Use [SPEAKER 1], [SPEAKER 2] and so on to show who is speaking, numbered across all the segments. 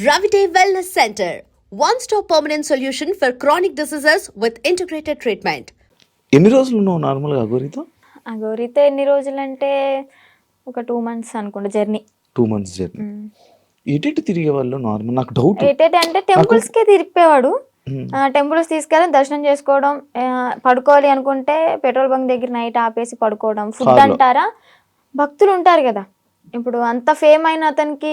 [SPEAKER 1] Ravite Wellness Center, one stop permanent solution for chronic diseases with integrated treatment.
[SPEAKER 2] ఎన్ని రోజులు ఉన్నావు నార్మల్గా అగోరితో
[SPEAKER 3] ఆ గౌరీతో ఎన్ని రోజులంటే ఒక టూ మంత్స్ అనుకుంటా జర్నీ.
[SPEAKER 2] Two months journey. ఎటు తిరిగే వాళ్ళు నార్మల్? నాకు డౌట్.
[SPEAKER 3] ఏంటంటే అంటే టెంపుల్స్కి తిరిపేవాడు. టెంపుల్స్ తీసుకెళ్ళి దర్శనం చేసుకోవడం ఆ, పడుకోవాలి అనుకుంటే పెట్రోల్ బంక్ దగ్గర నైట్ ఆపేసి పడుకోవడం ఫుడ్. అంటారా? భక్తులు ఉంటారు కదా. ఇప్పుడు అంత ఫేమ్ అయిన అతనికి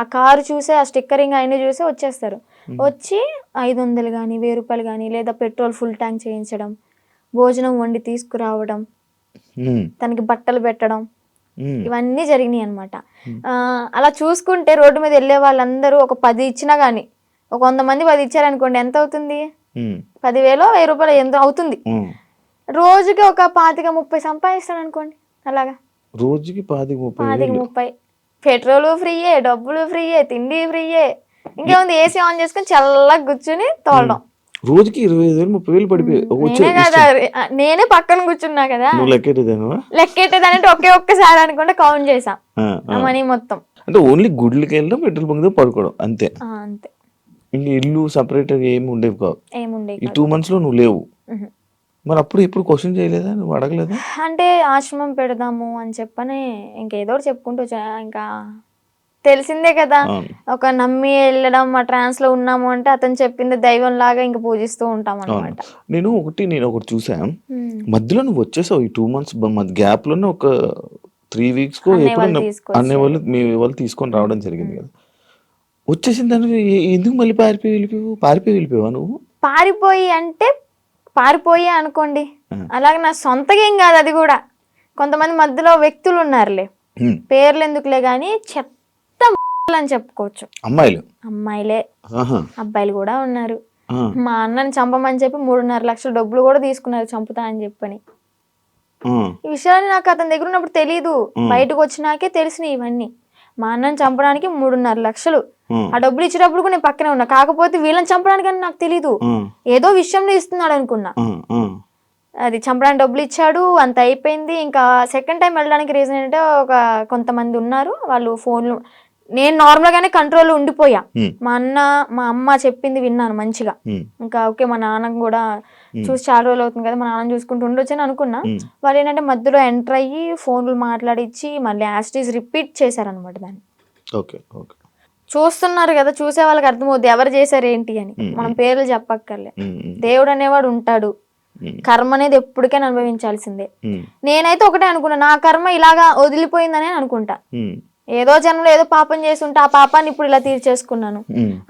[SPEAKER 3] ఆ కారు చూసే ఆ స్టిక్కరింగ్ అయిన చూసే వచ్చేస్తారు. వచ్చి ఐదు వందలు కానీ వెయ్యి రూపాయలు కానీ లేదా పెట్రోల్ ఫుల్ ట్యాంక్ చేయించడం భోజనం వండి తీసుకురావడం తనకి బట్టలు పెట్టడం ఇవన్నీ జరిగినాయి అనమాట అలా చూసుకుంటే రోడ్డు మీద వెళ్ళే వాళ్ళందరూ ఒక పది ఇచ్చినా కానీ ఒక వంద మంది పది ఇచ్చారనుకోండి ఎంత అవుతుంది? పదివేలు వెయ్యి రూపాయలు ఎంత అవుతుంది. రోజుకి ఒక పాతిక ముప్పై సంపాదిస్తాడు అనుకోండి అలాగా.
[SPEAKER 2] రోజుకి పాతి ముప్పై
[SPEAKER 3] పాతిక
[SPEAKER 2] వేలు.
[SPEAKER 3] ముప్పై. పెట్రోల్ ఫ్రీయే డబ్బులు ఫ్రీయే తిండి ఫ్రీయే. ఇంకేముంది ఏసీ ఆన్ చేసుకొని చల్లగా కూర్చుని తోలడం.
[SPEAKER 2] రోజుకి ఇరవై ఐదు వేలు ముప్పై వేలు పడిపోయి
[SPEAKER 3] కదా నేనే పక్కన కూర్చున్నా కదా.
[SPEAKER 2] నువ్వు లెక్కెట్టేదానువా?
[SPEAKER 3] లెక్కెట్టేదానంటే ఒకే ఒక్కసారి అనుకుంటే కౌంట్ చేసా ఆ మనీ మొత్తం.
[SPEAKER 2] అంటే ఓన్లీ గుడ్లకి వెళ్ళడం పెట్రోల్ బంక్ పడుకోవడం అంతే.
[SPEAKER 3] అంతే.
[SPEAKER 2] ఇల్లు సపరేట్ ఏమి ఉండేవి కావు.
[SPEAKER 3] ఏముండే
[SPEAKER 2] ఈ టూ మంత్స్లో నువ్వు లేవు. మరి అప్పుడు ఎప్పుడు క్వశ్చన్ చేయలేదా? నువ్వు అడగలేదా?
[SPEAKER 3] అంటే ఆశ్రమం పెడదాము అని చెప్పని ఇంకేదో ఒకటి చెప్పుకుంటూ వచ్చా. ఇంకా తెలిసిందే కదా
[SPEAKER 2] అవును.
[SPEAKER 3] ఒక నమ్మి వెళ్ళడం మా ట్రాన్స్లో ఉన్నాము అంటే అతను చెప్పింది దైవం లాగా ఇంకా పూజిస్తూ ఉంటాం అనమాట
[SPEAKER 2] నేను ఒకటి నేను ఒకటి చూసా. మధ్యలో నువ్వు వచ్చేసావు ఈ టూ మంత్స్ గ్యాప్లోనే ఒక త్రీ వీక్స్ కో
[SPEAKER 3] అన్నయ్య వాళ్ళు
[SPEAKER 2] ఎప్పుడు
[SPEAKER 3] తీసుకొచ్చారు.
[SPEAKER 2] అనే వాళ్ళు మీ వాళ్ళు తీసుకొని రావడం జరిగింది కదా. వచ్చేసిన దానికి ఎ- ఎందుకు మళ్ళీ పారిపోయి వెళ్ళిపోయావు? పారిపోయి వెళ్ళిపోయావా నువ్వు?
[SPEAKER 3] పారిపోయి అంటే పారిపోయి అనుకోండి. అలాగే నా సొంతగా ఏం కాదు అది కూడా. కొంతమంది మధ్యలో వ్యక్తులు ఉన్నారులే. పేర్లు ఎందుకులే కానీ చెత్త అని చెప్పుకోవచ్చు.
[SPEAKER 2] అమ్మాయిలు.
[SPEAKER 3] అమ్మాయిలే. అబ్బాయిలు కూడా ఉన్నారు. మా అన్నని చంపమని చెప్పి మూడున్నర లక్షల డబ్బులు కూడా తీసుకున్నారు చంపుతా అని చెప్పని. ఈ విషయాన్ని నాకు అతని దగ్గర ఉన్నప్పుడు తెలియదు బయటకు వచ్చినాకే తెలిసినాయి ఇవన్నీ. మా అన్నని చంపడానికి మూడున్నర లక్షలు.
[SPEAKER 2] ఆ.
[SPEAKER 3] డబ్బులు ఇచ్చేటప్పుడు కూడా నేను పక్కనే ఉన్నా కాకపోతే వీళ్ళని చంపడానికి అని నాకు తెలీదు. ఏదో విషయంలో ఇస్తున్నాడు అనుకున్నా. అది చంపడానికి డబ్బులు ఇచ్చాడు అంత అయిపోయింది ఇంకా సెకండ్ టైం వెళ్ళడానికి రీజన్ ఏంటంటే ఒక కొంతమంది ఉన్నారు వాళ్ళు ఫోన్లు నేను నార్మల్ గానే కంట్రోల్ ఉండిపోయా. మా అన్న మా అమ్మ చెప్పింది విన్నాను మంచిగా. ఇంకా ఓకే మా నాన్న కూడా చూసి చాలా రోజులు అవుతుంది కదా మా నాన్న చూసుకుంటూ ఉండొచ్చు అని అనుకున్నా. వాళ్ళు ఏంటంటే మధ్యలో ఎంటర్ అయ్యి ఫోన్లు మాట్లాడిచ్చి మళ్ళీ యాస్టీస్ రిపీట్ చేశారనమాట దాన్ని
[SPEAKER 2] ఓకే ఓకే
[SPEAKER 3] చూస్తున్నారు కదా చూసే వాళ్ళకి అర్థమవుద్ది ఎవరు చేశారు ఏంటి అని మనం పేర్లు చెప్పక్కర్లే. దేవుడు అనేవాడు ఉంటాడు. కర్మ అనేది ఎప్పటికైనా అనుభవించాల్సిందే. నేనైతే ఒకటే అనుకున్నా నా కర్మ ఇలాగా వదిలిపోయిందని అనుకుంటా. ఏదో జన్మలో ఏదో పాపం చేసి ఉంటే ఆ పాపాన్ని ఇప్పుడు ఇలా తీర్చేసుకున్నాను.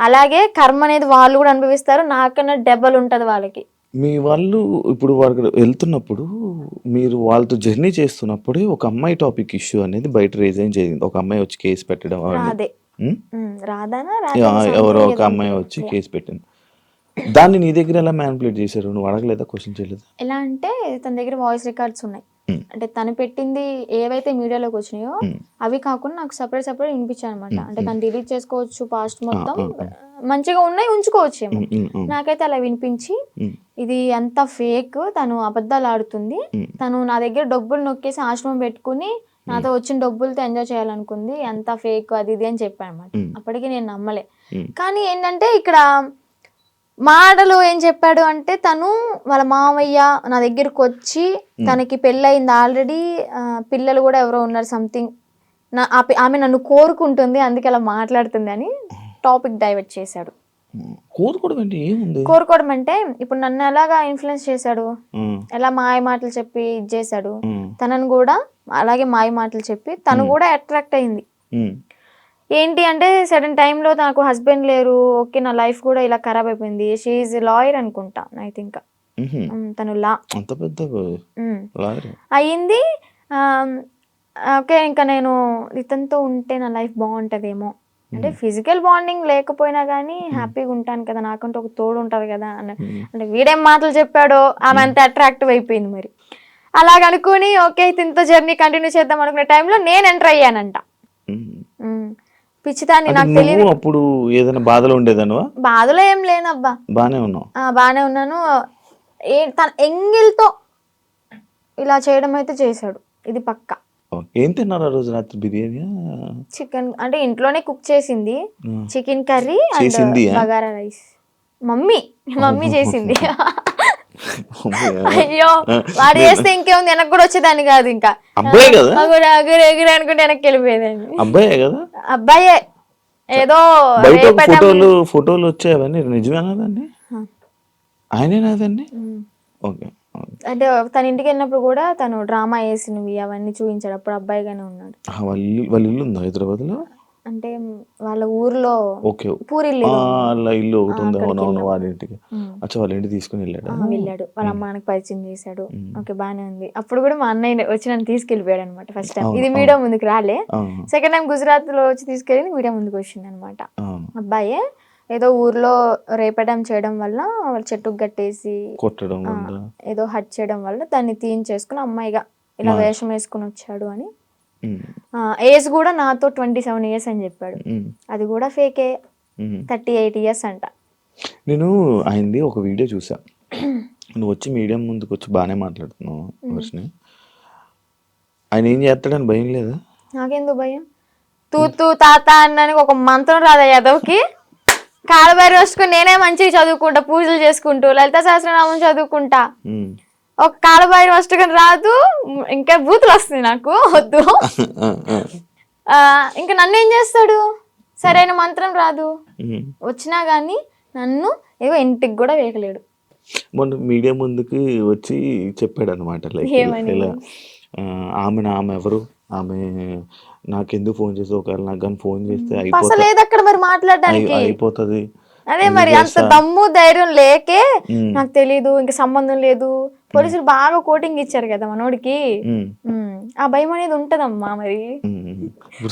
[SPEAKER 3] అలాగే కర్మ అనేది వాళ్ళు కూడా అనుభవిస్తారు నాకన్నా డెబ్బలు ఉంటది వాళ్ళకి
[SPEAKER 2] మీ వాళ్ళు ఇప్పుడు వాళ్ళు వెళ్తున్నప్పుడు మీరు వాళ్ళతో జర్నీ చేస్తున్నప్పుడే ఒక అమ్మాయి టాపిక్ ఇష్యూ అనేది బయట రేజ్ జరిగింది ఒక అమ్మాయి వచ్చి కేసు పెట్టడం అవన్నీ. ఎవరో ఒక అమ్మాయి వచ్చి కేసు పెట్టింది. దాన్ని నీ దగ్గర ఎలా మ్యానిపులేట్ చేశారు? నువ్వు అడగలేదా? క్వశ్చన్ చేయలేదా?
[SPEAKER 3] ఎలా అంటే తన దగ్గర వాయిస్ రికార్డ్స్ ఉన్నాయి. అంటే తను పెట్టింది ఏవైతే మీడియాలోకి వచ్చినాయో. అవి కాకుండా నాకు సపరేట్ సపరేట్ వినిపించాయి అనమాట అంటే తను డిలీట్ చేసుకోవచ్చు పాస్ట్ మొత్తం. మంచిగా ఉన్నాయి ఉంచుకోవచ్చు ఏమో.
[SPEAKER 2] ఉమ్, ఉమ్, ఉమ్,
[SPEAKER 3] నాకైతే అలా వినిపించి ఇది అంత ఫేక్ తను అబద్ధాలు ఆడుతుంది. తను నా దగ్గర డబ్బులు నొక్కేసి ఆశ్రమం పెట్టుకుని నాతో వచ్చిన డబ్బులతో ఎంజాయ్ చేయాలనుకుంది ఎంత ఫేక్ అది ఇది అని చెప్పాను అనమాట. అప్పటికి నేను నమ్మలే. కానీ ఏంటంటే ఇక్కడ మాటలు ఏం చెప్పాడు అంటే తను వాళ్ళ మామయ్య నా దగ్గరకు వచ్చి తనకి పెళ్ళయింది ఆల్రెడీ పిల్లలు కూడా ఎవరో ఉన్నారు సంథింగ్ నా ఆమె నన్ను కోరుకుంటుంది అందుకే అలా మాట్లాడుతుంది అని టాపిక్ డైవర్ట్ చేశాడు.
[SPEAKER 2] కోరుకోవడం ఏంటి ఏముంది?
[SPEAKER 3] కోరుకోవడం అంటే ఇప్పుడు నన్ను ఎలాగా ఇన్ఫ్లుయెన్స్ చేశాడు? ఎలా మాయ మాటలు చెప్పి ఇది చేశాడు? తనను కూడా అలాగే మాయ మాటలు చెప్పి తను కూడా అట్రాక్ట్ అయింది. ఏంటి అంటే సడన్ టైంలో నాకు హస్బెండ్ లేరు. ఓకే నా లైఫ్ కూడా ఇలా ఖరాబ్ అయిపోయింది. షీఈ్ లాయర్ అనుకుంటా ఐ థింక్. తను లా.
[SPEAKER 2] అంత పెద్ద
[SPEAKER 3] అయ్యింది ఓకే ఇంకా నేను ఇతనితో ఉంటే నా లైఫ్ బాగుంటుందేమో. అంటే ఫిజికల్ బాండింగ్ లేకపోయినా కానీ హ్యాపీగా ఉంటాను కదా నాకంటే ఒక తోడు ఉంటుంది కదా అన్న. అంటే వీడేం మాటలు చెప్పాడో ఆమె అంత అట్రాక్టివ్ అయిపోయింది మరి. అలాగ అనుకుని ఓకే ఇతనితో జర్నీ కంటిన్యూ చేద్దాం అనుకునే టైంలో నేను ఎంటర్ అయ్యానంట. ఉమ్. పిచ్చిదాన్ని నాకు తెలియదు
[SPEAKER 2] అప్పుడు ఏదైనా బాధలో ఉండేదానువా?
[SPEAKER 3] బాధలో ఏం లేనబ్బా
[SPEAKER 2] బానే ఉన్నావు.
[SPEAKER 3] ఆ, బాగానే ఉన్నాను. తన ఎంగిల్తో ఇలా చేయడం అయితే చేశాడు. ఇది పక్క.
[SPEAKER 2] ఏం తిన్నారు ఆ రోజు రాత్రి బిర్యానీ?
[SPEAKER 3] చికెన్ అంటే ఇంట్లోనే కుక్ చేసింది. Chicken curry? Bagara rice. Mummy mummy చేసింది. అయ్యో వాడు చేస్తే ఇంకేముంది? వెనక్కి కూడా వచ్చేదాన్ని కాదు ఇంకా.
[SPEAKER 2] అబ్బాయి కదా?
[SPEAKER 3] అగురు ఎగురు అనుకుంటే వెనక్కి వెళ్ళిపోయేదాన్ని.
[SPEAKER 2] అబ్బాయే కదా?
[SPEAKER 3] అబ్బాయే. ఏదో
[SPEAKER 2] బయట ఫోటోలు ఫోటోలు వచ్చాయి అవన్నీ. నిజమేనాదండి ఆయనేనాదండి
[SPEAKER 3] ఉమ్.
[SPEAKER 2] ఓకే.
[SPEAKER 3] అంటే తన ఇంటికి వెళ్ళినప్పుడు కూడా తను డ్రామా వేసినవి అవన్నీ చూపించాడు. అప్పుడు అబ్బాయిగానే ఉన్నాడు.
[SPEAKER 2] వాళ్ళ ఇల్లు వాళ్ళ ఇల్లు ఉందా హైదరాబాద్లో
[SPEAKER 3] అంటే వాళ్ళ ఊర్లో
[SPEAKER 2] ఓకే. వాళ్ళ ఇల్లు ఒకటి ఉంది అవునవును వాళ్ళ. ఇంటికి. అచ్చా వాళ్ళ ఇంటికి తీసుకుని వెళ్ళాడు?
[SPEAKER 3] వెళ్ళాడు. వాళ్ళ అమ్మ నాన్నకి పరిచయం చేశాడు. ఓకే బానే ఉంది. అప్పుడు కూడా మా అన్నయ్య వచ్చి నన్ను తీసుకెళ్ళిపోయాడు అనమాట ఫస్ట్ టైం ఇది మీడియా ముందుకు రాలే. సెకండ్ టైం గుజరాత్లో వచ్చి తీసుకెళ్ళి మీడియా ముందుకు వచ్చింది అనమాట అబ్బాయే ఏదో ఊర్లో రేపడం చేయడం వల్ల వాళ్ళ చెట్టుకు కట్టేసి
[SPEAKER 2] కొట్టడం
[SPEAKER 3] ఏదో హట్ చేయడం వల్ల దాన్ని తీయించేసుకుని అమ్మాయిగా ఇలా వేషం వేసుకుని వచ్చాడు అని ఏజ్ కూడా నాతో ట్వంటీ సెవెన్ ఇయర్స్ అని చెప్పాడు. అది కూడా ఫేకే. థర్టీ ఎయిట్ ఇయర్స్ అంట.
[SPEAKER 2] నేను ఆయనది ఒక వీడియో చూసా. నువ్వు వచ్చి మీడియం ముందుకు వచ్చి బాగానే మాట్లాడుతున్నావు వర్షని ఆయన ఏం చేస్తాడని భయం లేదా?
[SPEAKER 3] నాకెందుకు భయం? తూ తూ తాత అన్నానికి ఒక మంత్రం రాదా యాదవ్కి? కాలబారి వస్తుకుని నేనే మంచిగా చదువుకుంటా పూజలు చేసుకుంటూ లలిత సహస్రనామం చదువుకుంటా. ఒక కాలబారి వస్తుకుని రాదు. ఇంకా బూతులు వస్తుంది నాకు. వద్దు. ఇంకా నన్ను ఏం చేస్తాడు? సరైన మంత్రం రాదు. వచ్చినా కానీ నన్ను ఏవో ఇంటికి కూడా వేయలేడు.
[SPEAKER 2] మొన్న మీడియా ముందుకి వచ్చి చెప్పాడు అనమాట లైక్? ఇలా ఆమె ఆమె ఎవరు? ఆమె నాకెందుకు ఫోన్ చేసి ఒకవేళ నాకు కానీ ఫోన్ చేస్తే
[SPEAKER 3] అసలు
[SPEAKER 2] అయిపోతా
[SPEAKER 3] లేదు అక్కడ మరి మాట్లాడడానికి
[SPEAKER 2] అయి- అయిపోతుంది.
[SPEAKER 3] అదే మరి అంత దమ్ము ధైర్యం లేకే. నాకు తెలీదు ఇంకా సంబంధం లేదు. పోలీసులు బాగా కోటింగ్ ఇచ్చారు కదా మనోడికి. ఆ భయం అనేది ఉంటదమ్మా మరి.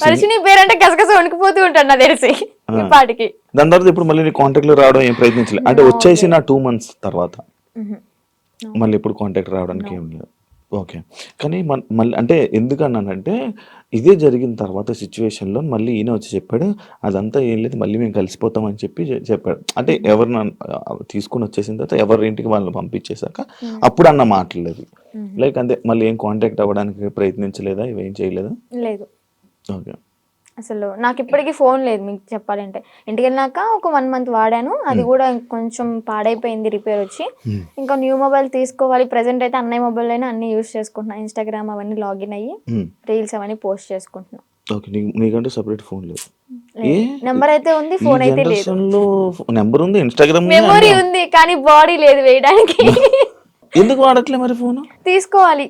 [SPEAKER 3] మనిషిని పేరంటే గసగస వణికిపోతూ ఉంటాడు నాకు తెలిసి ఈ పాటికి.
[SPEAKER 2] దాని తర్వాత ఇప్పుడు మళ్ళీ నీ కాంటాక్ట్లో రావడం ఏం ప్రయత్నించలేదు అంటే వచ్చేసి నా టూ మంత్స్ తర్వాత. మళ్ళీ ఇప్పుడు కాంటాక్ట్ రావడానికి ఏం లేదు. ఓకే. కానీ మన మళ్ళీ అంటే ఎందుకన్నానంటే ఇదే జరిగిన తర్వాత సిచ్యువేషన్లో మళ్ళీ ఈయన వచ్చి చెప్పాడు అదంతా ఏం లేదు మళ్ళీ మేము కలిసిపోతాం అని చెప్పి చె- చెప్పాడు. అంటే ఎవరు తీసుకుని వచ్చేసిన తర్వాత ఎవరి ఇంటికి వాళ్ళని పంపించేశాక అప్పుడు అన్న మాటలేదు లైక్ అంతే మళ్ళీ ఏం కాంటాక్ట్ అవ్వడానికి ప్రయత్నించలేదా? ఇవేం చేయలేదా?
[SPEAKER 3] లేదు.
[SPEAKER 2] ఓకే.
[SPEAKER 3] అసలు నాకు ఇప్పటికీ ఫోన్ లేదు మీకు చెప్పాలంటే. ఇంటికి వెళ్ళినాక ఒక వన్ మంత్ వాడాను. అది కూడా కొంచెం పాడైపోయింది రిపేర్ వచ్చి. ఇంకా న్యూ మొబైల్ తీసుకోవాలి. ప్రెసెంట్ అయితే అన్నయ్య మొబైల్ అయినా అన్ని యూస్ చేసుకుంటున్నా. ఇన్స్టాగ్రామ్ అవన్నీ లాగిన్ అయ్యి రీల్స్ అవన్నీ పోస్ట్ చేసుకుంటున్నా.
[SPEAKER 2] ఓకే నీకు నీకంటే సపరేట్ ఫోన్ లేదు.
[SPEAKER 3] నెంబర్ అయితే ఉంది ఫోన్ అయితే లేదు.
[SPEAKER 2] నెంబర్ ఉంది ఇన్స్టాగ్రామ్
[SPEAKER 3] మెమొరీ ఉంది. కానీ బాడీ లేదు వేయడానికి.
[SPEAKER 2] ఎందుకు వాడట్లే మరి ఫోన్
[SPEAKER 3] తీసుకోవాలి.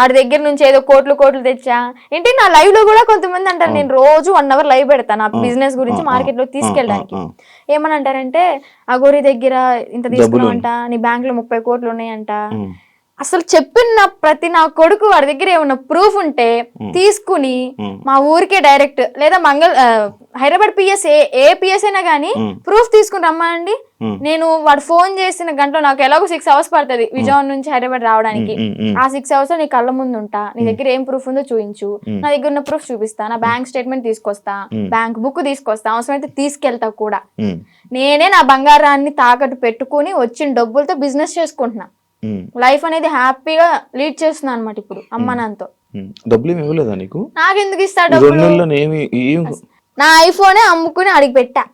[SPEAKER 3] ఆడి దగ్గర నుంచి ఏదో కోట్లు కోట్లు తెచ్చా? ఏంటి నా లైవ్లో కూడా కొంతమంది అంటారు నేను రోజు వన్ అవర్ లైవ్ పెడతాను నా బిజినెస్ గురించి మార్కెట్లో తీసుకెళ్ళడానికి. ఏమని అంటారంటే అగోరి దగ్గర ఇంత తీసుకున్నావంట నీ బ్యాంక్లో ముప్పై కోట్లు ఉన్నాయంట. అసలు చెప్పిన ప్రతి నా కొడుకు వాడి దగ్గర ఏమన్నా ప్రూఫ్ ఉంటే తీసుకుని మా ఊరికే డైరెక్ట్ లేదా మంగళ హైదరాబాద్ పిఎస్ ఏ ఏ పిఎస్ అయినా కానీ ప్రూఫ్ తీసుకుని రమ్మండి. నేను వాడు ఫోన్ చేసిన గంటలో నాకు ఎలాగో సిక్స్ అవర్స్ పడుతుంది విజయవాడ నుంచి హైదరాబాద్ రావడానికి. ఆ సిక్స్ అవర్స్ నీ కళ్ళ ముందు ఉంటా. నీ దగ్గర ఏం ప్రూఫ్ ఉందో చూపించు నా దగ్గర ఉన్న ప్రూఫ్ చూపిస్తా. నా బ్యాంక్ స్టేట్మెంట్ తీసుకొస్తా. బ్యాంక్ బుక్ తీసుకొస్తా. అవసరమైతే తీసుకెళ్తా కూడా. నేనే నా బంగారాన్ని తాకట్టు పెట్టుకుని వచ్చిన డబ్బులతో బిజినెస్ చేసుకుంటున్నా. లైఫ్ అనేది హ్యాపీగా లీడ్ చేస్తున్నా అనమాట ఇప్పుడు అమ్మ నాన్నతో.
[SPEAKER 2] డబ్బులు ఏమి ఇవ్వలేదా నీకు?
[SPEAKER 3] నాకెందుకు ఇస్తా డబ్బులు? నా ఐఫోనే అమ్ముకుని అడిగి పెట్టా.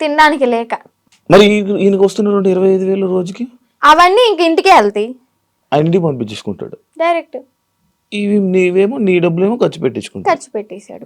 [SPEAKER 3] తినడానికి లేక.
[SPEAKER 2] మరి ఈయనకి వస్తున్న రెండు ఇరవై ఐదు వేలు రోజుకి?
[SPEAKER 3] అవన్నీ ఇంక ఇంటికే వెళ్తాయి.
[SPEAKER 2] ఇంటికి పంపించేసుకుంటాడు.
[SPEAKER 3] డైరెక్ట్.
[SPEAKER 2] ఇవి నీవేమో నీ డబ్బులేమో ఖర్చు పెట్టించుకుంటాడు.
[SPEAKER 3] ఖర్చు పెట్టేశాడు.